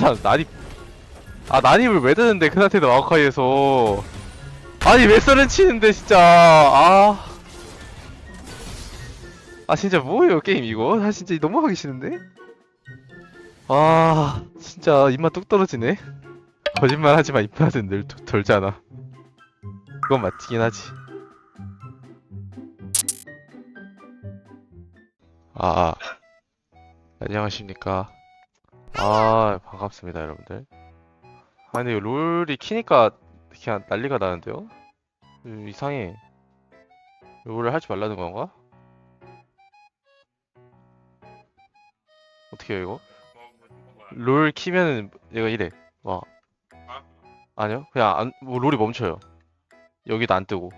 진짜 난입. 아 난입을 왜 드는데 그 상태도 마오카이에서. 아니 왜 썰은 치는데 진짜. 아. 아 진짜 뭐예요 게임 이거? 아 진짜 너무 하기 싫은데? 아 진짜 입맛 뚝 떨어지네. 거짓말 하지만 입맛은 늘 도- 돌잖아. 그건 맞긴 하지. 아 안녕하십니까 아 반갑습니다 여러분들 아 이거 롤이 키니까 그냥 난리가 나는데요? 음, 이상해 롤을 하지 말라는 건가? 어떻게 해요 이거? 롤 키면은 얘가 이래 와 아니요 그냥 안, 뭐 롤이 멈춰요 여기도 안 뜨고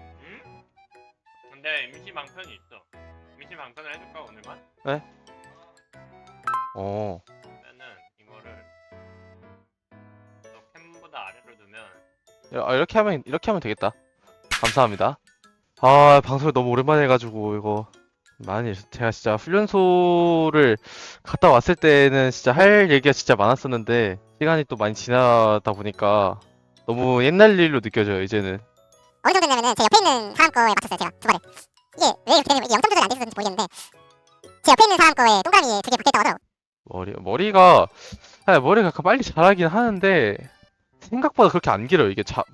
근데 임시 방편이 있어. 임시 방편을 해줄까 오늘만? 어 야, 아, 이렇게 하면 이렇게 하면 되겠다. 감사합니다. 아 방송을 너무 오랜만에 해가지고 이거 많이 제가 진짜 훈련소를 갔다 왔을 때는 진짜 할 얘기가 진짜 많았었는데 시간이 또 많이 지나다 보니까 너무 옛날 일로 느껴져요 이제는. 어느 정도 되냐면은 제 옆에 있는 사람 거에 맞췄어요 제가 두 발을 이게 왜 이렇게 되는 이게 0점 조절이 안 돼서 모르겠는데 제 옆에 있는 사람 거에 동그라미 두개 붙겠다고 하더라고. 머리 머리가 아, 머리가 약간 빨리 자라긴 하는데 생각보다 그렇게 안 길어요. 이게 잡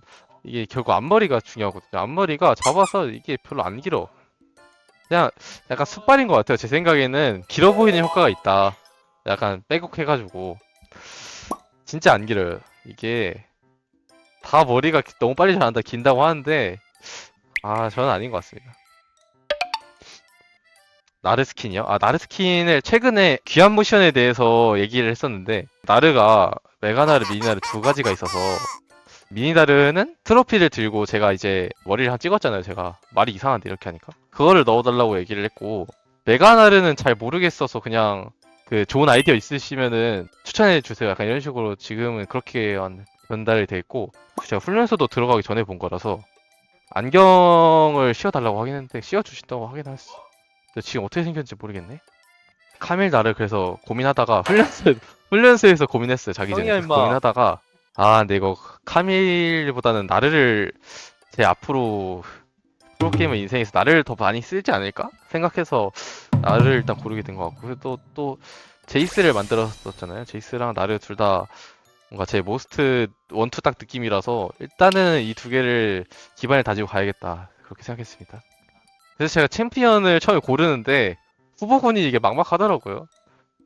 이게 결국 앞머리가 중요하거든요. 앞머리가 잡아서 이게 별로 안 길어. 그냥 약간 습관인 것 같아요. 제 생각에는 길어 보이는 효과가 있다. 약간 빼곡해가지고 진짜 안 길어요. 이게 다 머리가 기- 너무 빨리 자란다 긴다고 하는데 아 저는 아닌 것 같습니다. 나르 스킨이요? 아, 나르 스킨을 최근에 귀한 모션에 대해서 얘기를 했었는데, 나르가 메가나르, 미니나르 두 가지가 있어서, 미니나르는 트로피를 들고 제가 이제 머리를 한 찍었잖아요, 제가. 말이 이상한데, 이렇게 하니까. 그거를 넣어달라고 얘기를 했고, 메가나르는 잘 모르겠어서 그냥 그 좋은 아이디어 있으시면은 추천해 주세요. 약간 이런 식으로 지금은 그렇게 한 전달이 돼 있고, 제가 훈련소도 들어가기 전에 본 거라서, 안경을 씌워달라고 하긴 했는데, 씌워주신다고 하긴 했어. 지금 어떻게 생겼는지 모르겠네. 카밀 나를 그래서 고민하다가 훈련소 훈련소에서 고민했어요 자기 전에 형이야, 그래서 임마. 고민하다가 아 근데 이거 카밀보다는 나르를 제 앞으로 프로게이머 인생에서 나를 더 많이 쓰지 않을까 생각해서 나를 일단 고르게 된 것 같고 또 또 제이스를 만들었었잖아요 제이스랑 나르 둘다 뭔가 제 모스트 원투 딱 느낌이라서 일단은 이 두 개를 기반에 다지고 가야겠다 그렇게 생각했습니다. 그래서 제가 챔피언을 처음에 고르는데 후보군이 이게 막막하더라고요.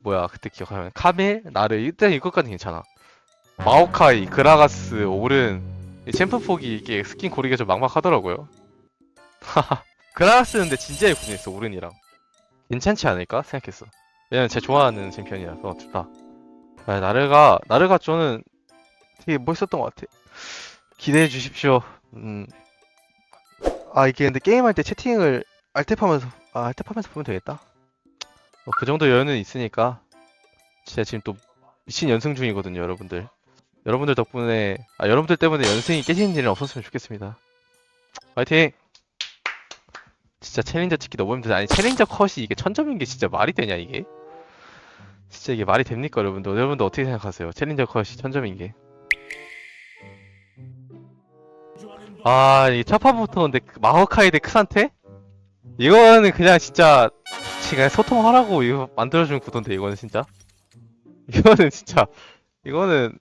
뭐야 그때 기억하면 카밀, 나르 일단 이것까지 괜찮아. 마오카이, 그라가스, 오른 이 챔프 폭이 이게 스킨 고르기가 좀 막막하더라고요. 그라가스는 근데 진지하게 고민했어 오른이랑 괜찮지 않을까 생각했어. 왜냐면 제가 좋아하는 챔피언이라서 둘 다. 아, 나르가 나르가 저는 되게 멋있었던 것 같아. 기대해 주십시오. 음. 아 이게 근데 게임할 때 채팅을 알탭하면서 아 알탭하면서 보면 되겠다. 어, 그 정도 여유는 있으니까 진짜 지금 또 미친 연승 중이거든요, 여러분들. 여러분들 덕분에 아 여러분들 때문에 연승이 깨지는 일은 없었으면 좋겠습니다. 화이팅! 진짜 챌린저 찍기 너무 힘들어. 아니 챌린저 컷이 이게 천점인 게 진짜 말이 되냐 이게? 진짜 이게 말이 됩니까, 여러분들? 여러분들 어떻게 생각하세요? 챌린저 컷이 천점인 게? 아, 이 첫판부터 근데 그 마호카이 대 크산테? 이거는 그냥 진짜 지금 소통하라고 이거 만들어준 구도인데 이거는 진짜? 이거는 진짜 이거는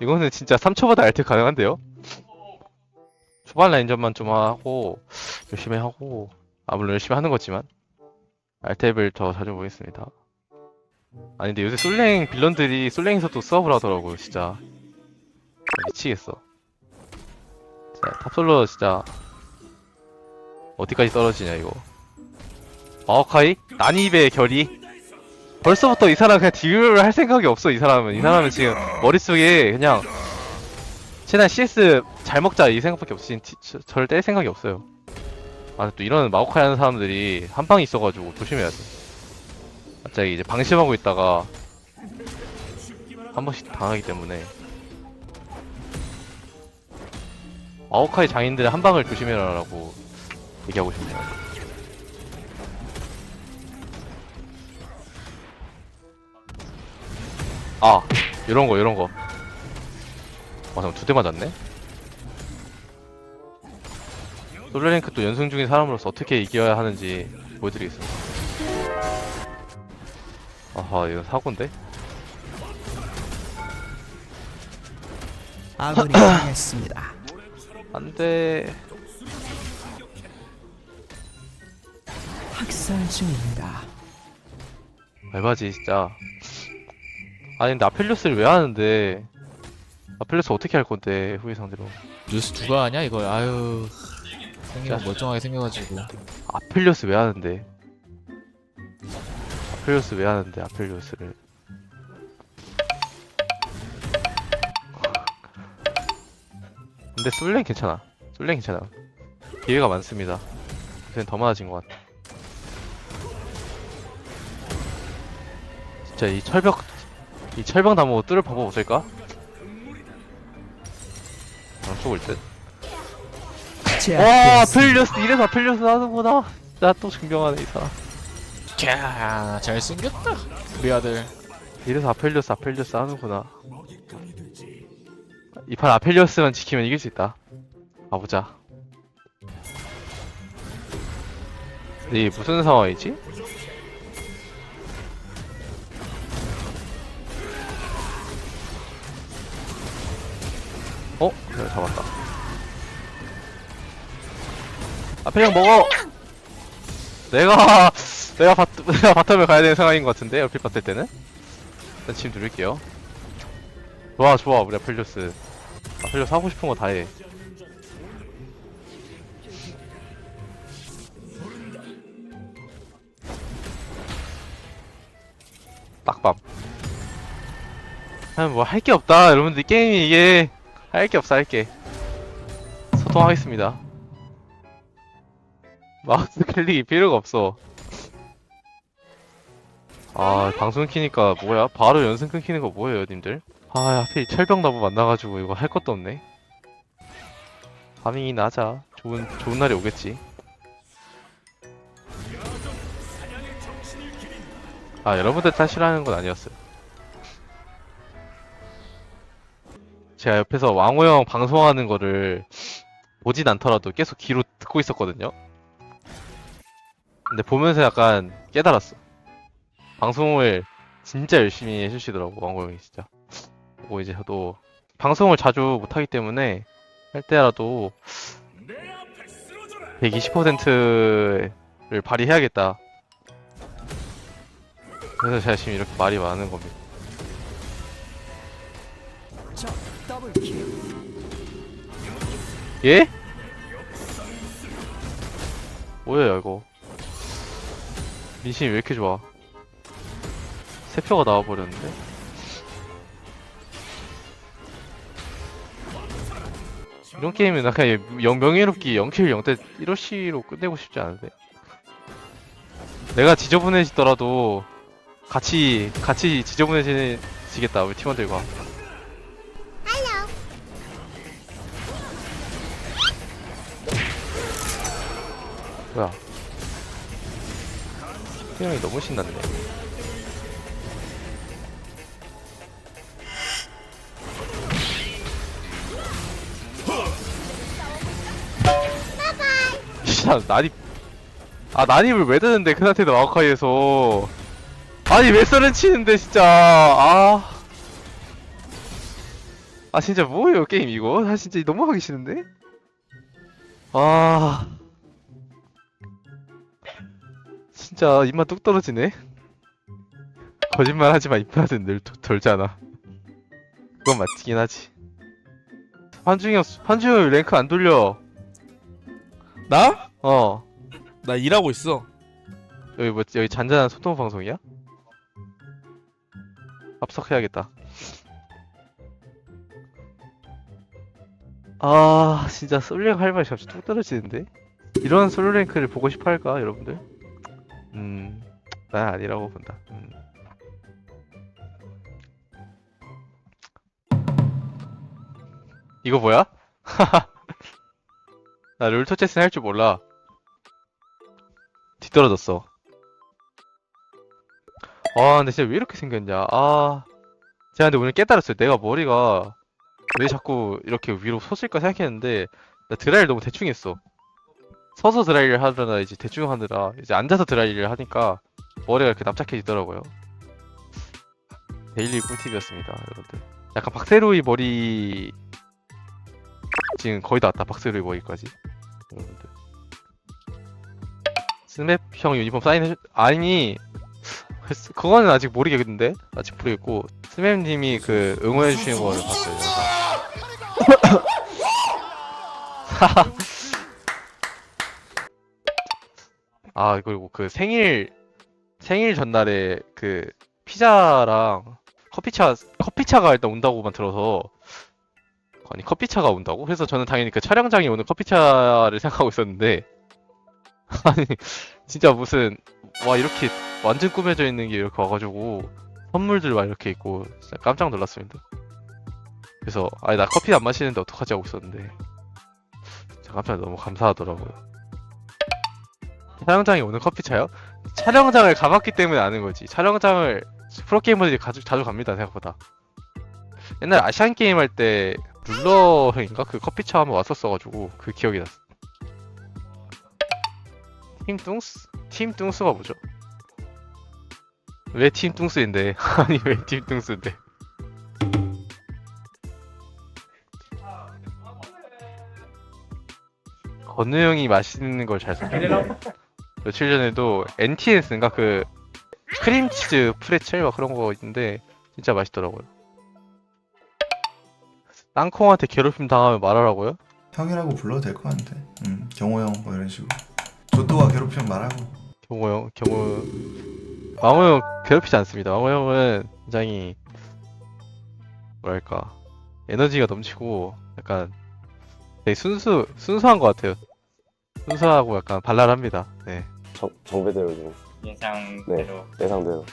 이거는 진짜 3초보다 알트 가능한데요? 초반 라인전만 좀 하고 열심히 하고 아 물론 열심히 하는 거지만 알탭을 더 자주 보겠습니다. 아니 근데 요새 솔랭 빌런들이 솔랭에서도 수업을 하더라고요 진짜. 미치겠어. 자, 탑솔로 진짜 어디까지 떨어지냐 이거 마오카이? 난입의 결이? 벌써부터 이 사람 그냥 딜을 할 생각이 없어 이 사람은 이 사람은 지금 머릿속에 그냥 최대한 CS 잘 먹자 이 생각밖에 없어 지금 티- 저- 저를 뗄 생각이 없어요 아 또 이런 마오카이 하는 사람들이 한 방이 있어가지고 조심해야 돼 갑자기 이제 방심하고 있다가 한 번씩 당하기 때문에 마오카이 장인들의 한 방을 조심해라라고 얘기하고 싶네요. 아, 이런 거 이런 거. 와 잠깐 두대 맞았네. 솔랭크 또 연승 중인 사람으로서 어떻게 이겨야 하는지 보여드리겠습니다. 아하 이거 사고인데? 아군이 당했습니다. 안돼. 학살 중입니다. 알바지 진짜. 아니 근데 아펠리오스를 왜 하는데? 아펠리오스 어떻게 할 건데 후위 상대로? 뉴스 누가 하냐 이거 아유 생긴 거 자. 멀쩡하게 생겨가지고 아펠리오스 왜 하는데? 아펠리오스 왜 하는데 아펠리오스를? 근데 솔랭 괜찮아. 솔랭 괜찮아. 기회가 많습니다. 요새는 더 많아진 것 같아. 진짜 이 철벽, 이 철벽 나무 뚫을 방법 없을까? 안 쏘고 일 듯. 와. 아펠리오스 이래서 아펠리오스 하는구나 나또 증명하네 이 사람 캬 잘생겼다 우리 아들 이래서 아펠리오스 아펠리오스 하는구나 이 판 아펠리오스만 지키면 이길 수 있다 가보자 이게 무슨 상황이지? 어? 내가 잡았다. 아펠리오 먹어! 내가 내가 바, 내가 바텀을 가야 되는 상황인 것 같은데 얼핏 봤을 때는? 일단 지금 누를게요. 좋아 좋아 우리 아펠리오스. 아펠리오스 하고 싶은 거 다해. 딱밤. 아니 뭐할 게 없다. 여러분들 게임이 이게 할 게 없어 할게 소통하겠습니다 마우스 클릭이 필요가 없어. 아, 방송 키니까 뭐야? 바로 연승 끊기는 거 뭐예요, 님들? 아, 하필 철벽 나무 만나가지고 이거 할 것도 없네. 파밍이나 하자. 좋은, 좋은 날이 오겠지. 아, 여러분들 탓이라는 건 아니었어요. 제가 옆에서 왕호 형 방송하는 거를 보진 않더라도 계속 귀로 듣고 있었거든요. 근데 보면서 약간 깨달았어. 방송을 진짜 열심히 해주시더라고, 왕고 형이 진짜. 그리고 이제 저도 방송을 자주 못하기 때문에 할 때라도 120%를 발휘해야겠다. 그래서 제가 지금 이렇게 말이 많은 겁니다. 예? 뭐예요, 이거? 민심이 왜 이렇게 좋아? 세 표가 나와버렸는데? 이런 게임은 나 그냥 영, 명예롭게 0킬 0대 1호씨로 끝내고 싶지 않은데? 내가 지저분해지더라도 같이, 같이 지저분해지겠다, 우리 팀원들과. 뭐야? 태형이 너무 신났네. 진짜 난입 아 난입을 왜 드는데 그 상태도 마오카이에서 아니 왜 썰은 치는데 진짜 아. 아 진짜 뭐예요 게임 이거? 아 진짜 너무 하기 싫은데? 아 진짜 입맛 뚝 떨어지네. 거짓말 하지만 입맛은 늘 도- 돌잖아. 그건 맞긴 하지. 환중이 형, 환중이 형 랭크 안 돌려. 나? 어. 나 일하고 있어. 여기 뭐 여기 잔잔한 소통 방송이야? 합석해야겠다. 아 진짜 솔랭 할 말이 갑자기 뚝 떨어지는데? 이런 솔랭 랭크를 보고 싶어 할까 여러분들? 음, 난 아니라고 본다. 음. 이거 뭐야? 나 룰토 체스는 할줄 몰라. 뒤떨어졌어. 아, 근데 진짜 왜 이렇게 생겼냐. 아. 제가 근데 오늘 깨달았어요. 내가 머리가 왜 자꾸 이렇게 위로 솟을까 생각했는데 나 드라이를 너무 대충 했어. 서서 드라이를 하느라 이제 대충 하느라 이제 앉아서 드라이를 하니까 머리가 이렇게 납작해지더라고요. 데일리 꿀팁이었습니다, 여러분들. 약간 박세로이 머리 지금 거의 다 왔다. 박세로이 머리까지. 여러분들. 스맵형 유니폼 사인해 아니 그거는 아직 모르겠는데 아직 모르겠고 스맵님이 그 응원해 주시는 거를 봤어요. 아 그리고 그 생일 생일 전날에 그 피자랑 커피차 커피차가 일단 온다고만 들어서 아니 커피차가 온다고? 그래서 저는 당연히 그 촬영장에 오는 커피차를 생각하고 있었는데 아니 진짜 무슨 와 이렇게 완전 꾸며져 있는 게 이렇게 와가지고 선물들 막 이렇게 있고 진짜 깜짝 놀랐습니다. 그래서 아니 나 커피 안 마시는데 어떡하지 하고 있었는데 깜짝 너무 감사하더라고요. 촬영장에 오는 커피차요? 촬영장을 가봤기 때문에 아는 거지. 촬영장을 프로게이머들이 자주, 자주 갑니다 생각보다. 옛날 아시안 게임 할 때 룰러인가 그 커피차 한번 왔었어가지고 그 기억이 났어. 팀 뚱스? 팀 뚱스가 뭐죠? 왜 팀 뚱스인데? 아니 왜 팀 뚱스인데? 건우 형이 맛있는 걸잘 샀는데 며칠 전에도 NTS인가 그 크림치즈 프레첼 막 그런 거 있는데 진짜 맛있더라고요. 땅콩한테 괴롭힘 당하면 말하라고요? 형이라고 불러도 될 것 같은데. 음, 경호 형 뭐 이런 식으로. 조또가 괴롭히면 말하고. 경호 형, 경호 망호 형 괴롭히지 않습니다. 망호 형은 굉장히 뭐랄까 에너지가 넘치고 약간 되게 순수 순수한 것 같아요. 순수하고 약간 발랄합니다. 네. 정, 정배대로 좀 예상대로. 예상대로.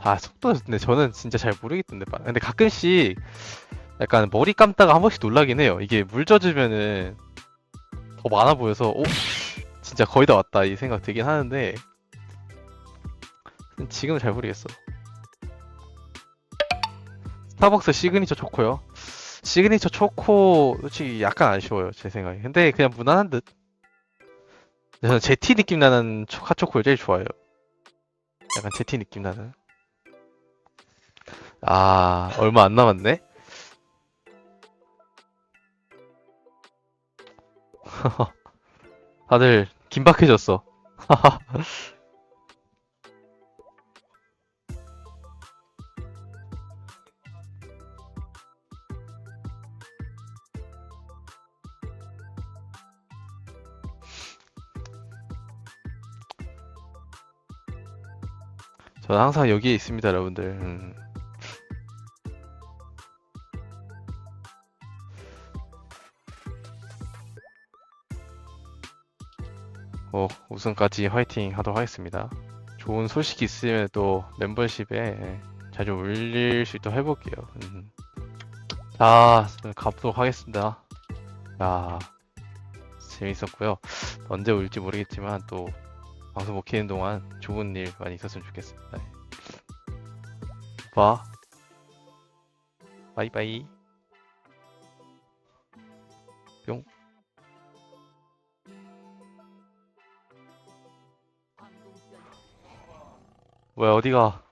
아 속도 근데 저는 진짜 잘 모르겠던데 빠- 근데 가끔씩 약간 머리 감다가 한 번씩 놀라긴 해요. 이게 물 젖으면은 더 많아 보여서 오 진짜 거의 다 왔다 이 생각 들긴 하는데 지금은 잘 모르겠어. 스타벅스 시그니처 초코요 시그니처 초코 솔직히 약간 아쉬워요 제 생각에 근데 그냥 무난한 듯 저는 제티 느낌 나는 초- 핫초코를 제일 좋아해요 약간 제티 느낌 나는 아, 얼마 안 남았네? 다들 긴박해졌어. 저는 항상 여기에 있습니다, 여러분들. 음. 어, 우승까지 화이팅 하도록 하겠습니다. 좋은 소식이 있으면 또 멤버십에 자주 올릴 수 있도록 해볼게요. 음. 자, 가보도록 하겠습니다. 야, 재밌었고요. 언제 올지 모르겠지만 또 방송 못 키는 동안 좋은 일 많이 있었으면 좋겠습니다. 봐. 바이바이. 뿅. 뭐야 어디가